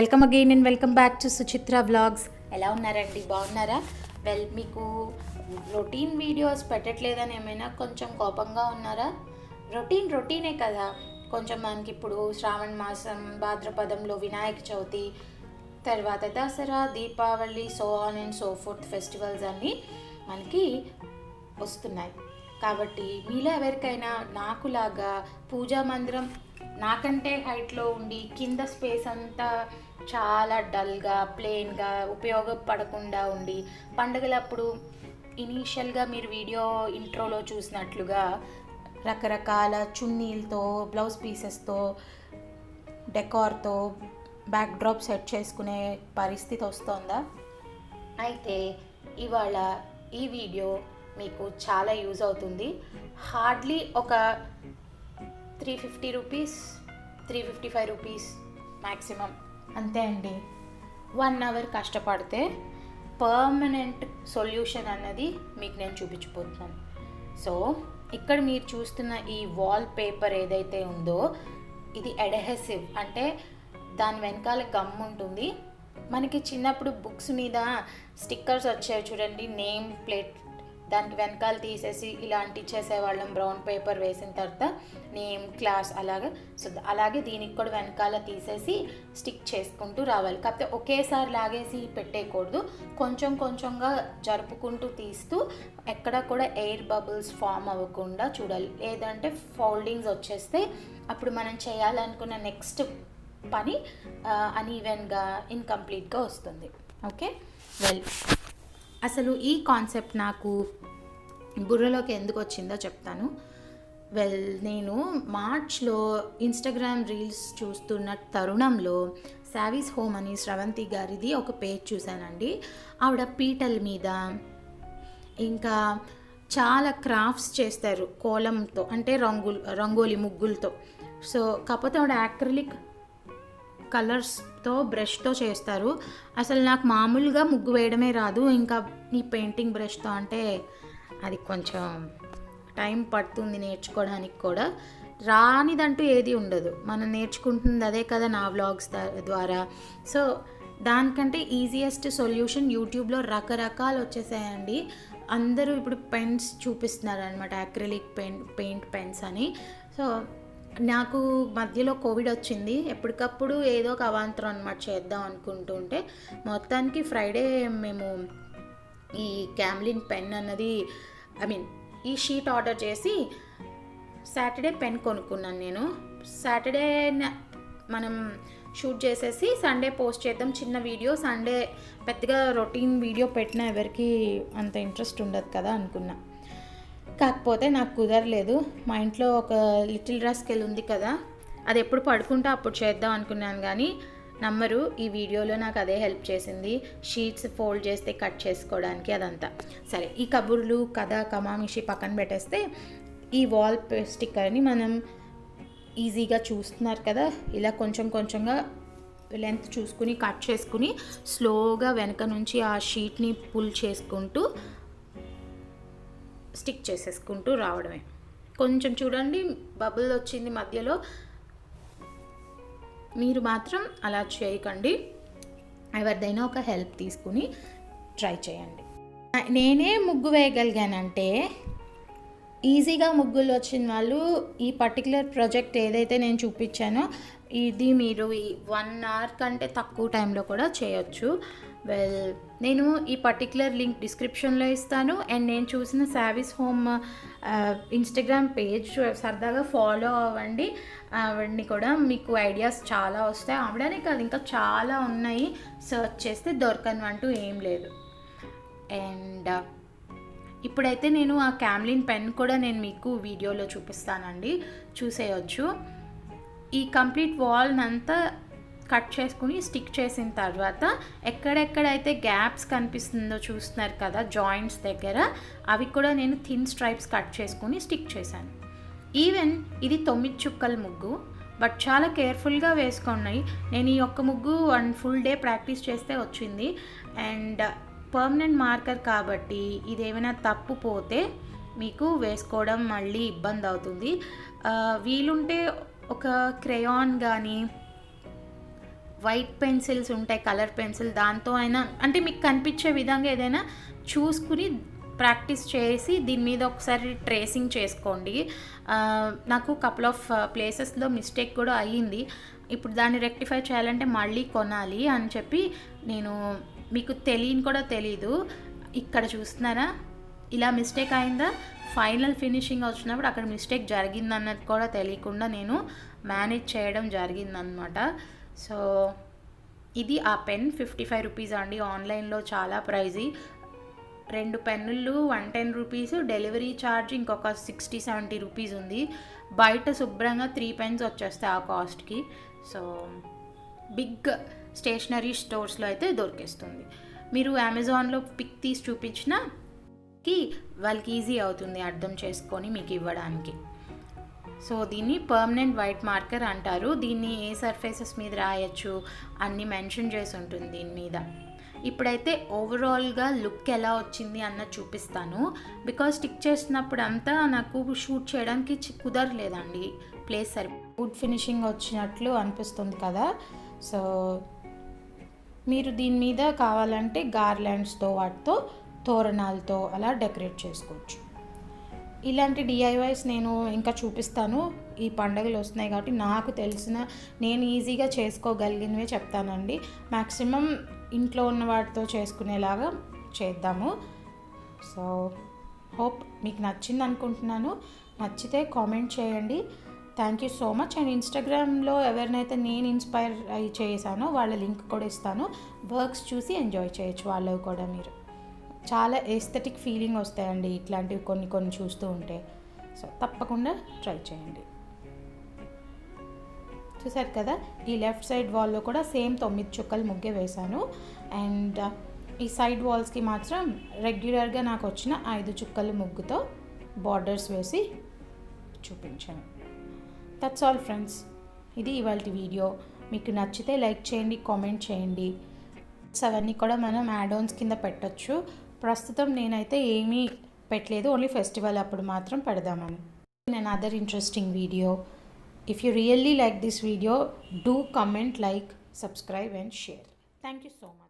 Welcome again and welcome back to Suchitra blogs ఎలా ఉన్నారండి? బాగున్నారా? వెల్ మీకు రొటీన్ వీడియోస్ పెట్టట్లేదని ఏమైనా కొంచెం కోపంగా ఉన్నారా? రొటీన్ రొటీనే కదా. కొంచెం మనకి ఇప్పుడు శ్రావణ మాసం భాద్రపదంలో వినాయక చవితి తర్వాత Dasara Deepavali so on and so forth festivals అన్నీ మనకి వస్తున్నాయి. కాబట్టి మీలో ఎవరికైనా నాకులాగా పూజా మందిరం నాకంటే హైట్లో ఉండి కింద స్పేస్ అంతా చాలా డల్గా ప్లెయిన్గా ఉపయోగపడకుండా ఉండి పండుగలప్పుడు ఇనీషియల్గా మీరు వీడియో ఇంట్రోలో చూసినట్లుగా రకరకాల చున్నీలతో బ్లౌజ్ పీసెస్తో డెకార్తో బ్యాక్ డ్రాప్ సెట్ చేసుకునే పరిస్థితి వస్తోందా? అయితే ఇవాళ ఈ వీడియో మీకు చాలా యూజ్ అవుతుంది. హార్డ్లీ ఒక three fifty rupees three fifty five rupees maximum అంతే అండి. వన్ అవర్ కష్టపడితే పర్మనెంట్ సొల్యూషన్ అన్నది మీకు నేను చూపించిపోతున్నాను. సో ఇక్కడ మీరు చూస్తున్న ఈ వాల్ పేపర్ ఏదైతే ఉందో ఇది ఎడహెసివ్ అంటే దాని వెనకాల గమ్ ఉంటుంది. మనకి చిన్నప్పుడు బుక్స్ మీద స్టిక్కర్స్ వచ్చాయి చూడండి నేమ్ ప్లేట్ దానికి వెనకాల తీసేసి ఇలాంటి చేసేవాళ్ళం. బ్రౌన్ పేపర్ వేసిన తర్వాత నేమ్ క్లాస్ అలాగా. సో అలాగే దీనికి కూడా వెనకాల తీసేసి స్టిక్ చేసుకుంటూ రావాలి. కాకపోతే ఒకేసారి లాగేసి పెట్టేయకూడదు. కొంచెం కొంచెంగా జరుపుకుంటూ తీస్తూ ఎక్కడ కూడా ఎయిర్ బబుల్స్ ఫామ్ అవ్వకుండా చూడాలి. లేదంటే ఫోల్డింగ్స్ వచ్చేస్తే అప్పుడు మనం చేయాలనుకున్న నెక్స్ట్ పని uh, అన్ఈవెన్గా ఇన్కంప్లీట్గా వస్తుంది. ఓకే వెల్ అసలు ఈ కాన్సెప్ట్ నాకు బుర్రలోకి ఎందుకు వచ్చిందో చెప్తాను. వెల్ నేను మార్చ్లో ఇన్స్టాగ్రామ్ రీల్స్ చూస్తున్న తరుణంలో సావీస్ హోమ్ అని స్రవంతి గారిది ఒక పేజ్ చూశానండి. ఆవిడ పీటల మీద ఇంకా చాలా క్రాఫ్ట్స్ చేస్తారు కోలంతో అంటే రంగులు రంగోలి ముగ్గులతో. సో కాకపోతే ఆవిడ యాక్రిలిక్ కలర్స్తో బ్రష్తో చేస్తారు. అసలు నాకు మామూలుగా ముగ్గు వేయడమే రాదు. ఇంకా ఈ పెయింటింగ్ బ్రష్తో అంటే అది కొంచెం టైం పడుతుంది నేర్చుకోవడానికి కూడా. రానిదంటూ ఏది ఉండదు. మనం నేర్చుకుంటుంది అదే కదా నా వ్లాగ్స్ ద్వారా. సో దానికంటే ఈజియెస్ట్ సొల్యూషన్ యూట్యూబ్లో రకరకాలు వచ్చేసాయండి. అందరూ ఇప్పుడు పెన్స్ చూపిస్తున్నారు అనమాట అక్రిలిక్ పెయింట్ పెయింట్ పెన్స్ అని. సో నాకు మధ్యలో కోవిడ్ వచ్చింది. ఎప్పటికప్పుడు ఏదో ఒక అవాంతరం అనమాట చేద్దాం అనుకుంటుంటే మొత్తానికి ఫ్రైడే మేము ఈ క్యామ్లిన్ పెన్ అన్నది ఐ మీన్ ఈ షీట్ ఆర్డర్ చేసి సాటర్డే పెన్ కొనుక్కున్నాను నేను. సాటర్డే మనం షూట్ చేసేసి సండే పోస్ట్ చేద్దాం. చిన్న వీడియో సండే పెద్దగా రొటీన్ వీడియో పెట్టినా ఎవరికి అంత ఇంట్రెస్ట్ ఉండదు కదా అనుకున్నా. కాకపోతే నాకు కుదరలేదు. మా ఇంట్లో ఒక లిటిల్ రాస్కెల్ ఉంది కదా అది ఎప్పుడు పడుకుంటా అప్పుడు చేద్దాం అనుకున్నాను కానీ నమ్మరు ఈ వీడియోలో నాకు అదే హెల్ప్ చేసింది. షీట్స్ ఫోల్డ్ చేస్తే కట్ చేసుకోవడానికి అదంతా. సరే ఈ కబుర్లు కథ కమామిషి పక్కన పెట్టేస్తే ఈ వాల్ స్టిక్కర్ని మనం ఈజీగా చూస్తున్నారు కదా ఇలా కొంచెం కొంచెంగా లెంత్ చూసుకుని కట్ చేసుకుని స్లోగా వెనక నుంచి ఆ షీట్ని పుల్ చేసుకుంటూ స్టిక్ చేసేసుకుంటూ రావడమే. కొంచెం చూడండి బబుల్ వచ్చింది మధ్యలో. మీరు మాత్రం అలా చేయకండి. ఎవరిదైనా ఒక హెల్ప్ తీసుకుని ట్రై చేయండి. నేనే ముగ్గు వేయగలిగానంటే ఈజీగా ముగ్గులు వచ్చిన వాళ్ళు ఈ పర్టికులర్ ప్రాజెక్ట్ ఏదైతే నేను చూపించానో ఇది మీరు ఈ వన్ అవర్ కంటే తక్కువ టైంలో కూడా చేయొచ్చు. వెల్ నేను ఈ పర్టిక్యులర్ లింక్ డిస్క్రిప్షన్లో ఇస్తాను. అండ్ నేను చూసిన సావీస్ హోమ్ ఇన్స్టాగ్రామ్ పేజ్ సరదాగా ఫాలో అవ్వండి. ఆవిడని కూడా మీకు ఐడియాస్ చాలా వస్తాయి. ఆవిడనే కాదు ఇంకా చాలా ఉన్నాయి. సర్చ్ చేస్తే దొరకను అంటూ ఏం లేదు. అండ్ ఇప్పుడైతే నేను ఆ క్యామ్లిన్ పెన్ కూడా నేను మీకు వీడియోలో చూపిస్తానండి. చూసేయచ్చు. ఈ కంప్లీట్ వాల్ని అంతా కట్ చేసుకుని స్టిక్ చేసిన తర్వాత ఎక్కడెక్కడైతే గ్యాప్స్ కనిపిస్తుందో చూస్తున్నారు కదా జాయింట్స్ దగ్గర అవి కూడా నేను థిన్ స్ట్రైప్స్ కట్ చేసుకుని స్టిక్ చేశాను. ఈవెన్ ఇది తొమ్మిది చుక్కల ముగ్గు బట్ చాలా కేర్ఫుల్గా వేసుకున్నాయి. నేను ఈ ఒక్క ముగ్గు వన్ ఫుల్ డే ప్రాక్టీస్ చేస్తే వచ్చింది. అండ్ పర్మనెంట్ మార్కర్ కాబట్టి ఇది ఏమైనా తప్పు పోతే మీకు వేసుకోవడం మళ్ళీ ఇబ్బంది అవుతుంది. వీలుంటే ఒక క్రేయాన్ కానీ వైట్ పెన్సిల్స్ ఉంటాయి కలర్ పెన్సిల్ దాంతో అయినా అంటే మీకు కనిపించే విధంగా ఏదైనా చూసుకుని ప్రాక్టీస్ చేసి దీని మీద ఒకసారి ట్రేసింగ్ చేసుకోండి. నాకు కపుల్ ఆఫ్ ప్లేసెస్లో మిస్టేక్ కూడా అయ్యింది. ఇప్పుడు దాన్ని రెక్టిఫై చేయాలంటే మళ్ళీ కొనాలి అని చెప్పి నేను మీకు తెలియని కూడా తెలీదు. ఇక్కడ చూస్తున్నారా? ఇలా మిస్టేక్ అయిందా? ఫైనల్ ఫినిషింగ్ వచ్చినప్పుడు అక్కడ మిస్టేక్ జరిగిందన్నది కూడా తెలియకుండా నేను మేనేజ్ చేయడం జరిగిందనమాట సో ఇది ఆ పెన్ ఫిఫ్టీ ఫైవ్ రూపీస్ అండి. ఆన్లైన్లో చాలా ప్రైజీ. రెండు పెన్నులు one ten rupees delivery charge ఇంకొక సిక్స్టీ సెవెంటీ రూపీస్ ఉంది. బయట శుభ్రంగా త్రీ పెన్స్ వచ్చేస్తాయి ఆ కాస్ట్కి. సో బిగ్ స్టేషనరీ స్టోర్స్లో అయితే దొరికేస్తుంది. మీరు అమెజాన్లో పిక్ తీసి చూపించినా కి వాళ్ళకి ఈజీ అవుతుంది అర్థం చేసుకొని మీకు ఇవ్వడానికి. సో దీన్ని పర్మనెంట్ వైట్ మార్కర్ అంటారు. దీన్ని ఏ సర్ఫేసెస్ మీద రాయొచ్చు అన్ని మెన్షన్ చేసి ఉంటుంది దీని మీద. ఇప్పుడైతే ఓవరాల్గా లుక్ ఎలా వచ్చింది అన్న చూపిస్తాను. బికాజ్ స్టిక్ చేసినప్పుడు అంతా నాకు షూట్ చేయడానికి చి- కుదరలేదండి. ప్లేస్ సరి గుడ్ ఫినిషింగ్ వచ్చినట్లు అనిపిస్తుంది కదా. సో మీరు దీని మీద కావాలంటే గార్లాండ్స్తో వాటితో తోరణాలతో అలా డెకరేట్ చేసుకోవచ్చు. ఇలాంటి డిఐవైస్ నేను ఇంకా చూపిస్తాను. ఈ పండుగలు వస్తున్నాయి కాబట్టి నాకు తెలిసిన నేను ఈజీగా చేసుకోగలిగినవే చెప్తానండి. మ్యాక్సిమం ఇంట్లో ఉన్న వాటితో చేసుకునేలాగా చేద్దాము. సో హోప్ మీకు నచ్చింది అనుకుంటున్నాను. నచ్చితే కామెంట్ చేయండి. Thank you so much. And ఇన్స్టాగ్రామ్లో ఎవరినైతే నేను ఇన్స్పైర్ అయి చేశానో వాళ్ళ లింక్ కూడా ఇస్తాను. వర్క్స్ చూసి ఎంజాయ్ చేయొచ్చు వాళ్ళవి కూడా మీరు. చాలా ఎస్థెటిక్ ఫీలింగ్ వస్తాయండి ఇట్లాంటివి కొన్ని కొన్ని చూస్తూ ఉంటే. సో తప్పకుండా ట్రై చేయండి. చూసారు కదా? ఈ లెఫ్ట్ సైడ్ వాల్లో కూడా సేమ్ తొమ్మిది చుక్కలు ముగ్గే వేశాను. అండ్ uh, ఈ సైడ్ వాల్స్కి మాత్రం రెగ్యులర్గా నాకు వచ్చిన ఐదు చుక్కలు ముగ్గుతో బార్డర్స్ వేసి చూపించాను. దట్స్ ఆల్ ఫ్రెండ్స్ ఇది ఇవాళ వీడియో మీకు నచ్చితే లైక్ చేయండి కామెంట్ చేయండి. సో అవన్నీ కూడా మనం యాడ్ ఆన్స్ కింద పెట్టచ్చు. ప్రస్తుతం నేనైతే ఏమీ పెట్టలేదు ఓన్లీ ఫెస్టివల్ అప్పుడు మాత్రం పెడదామని. నేను other interesting video if you really like this video do comment like subscribe and share thank you so much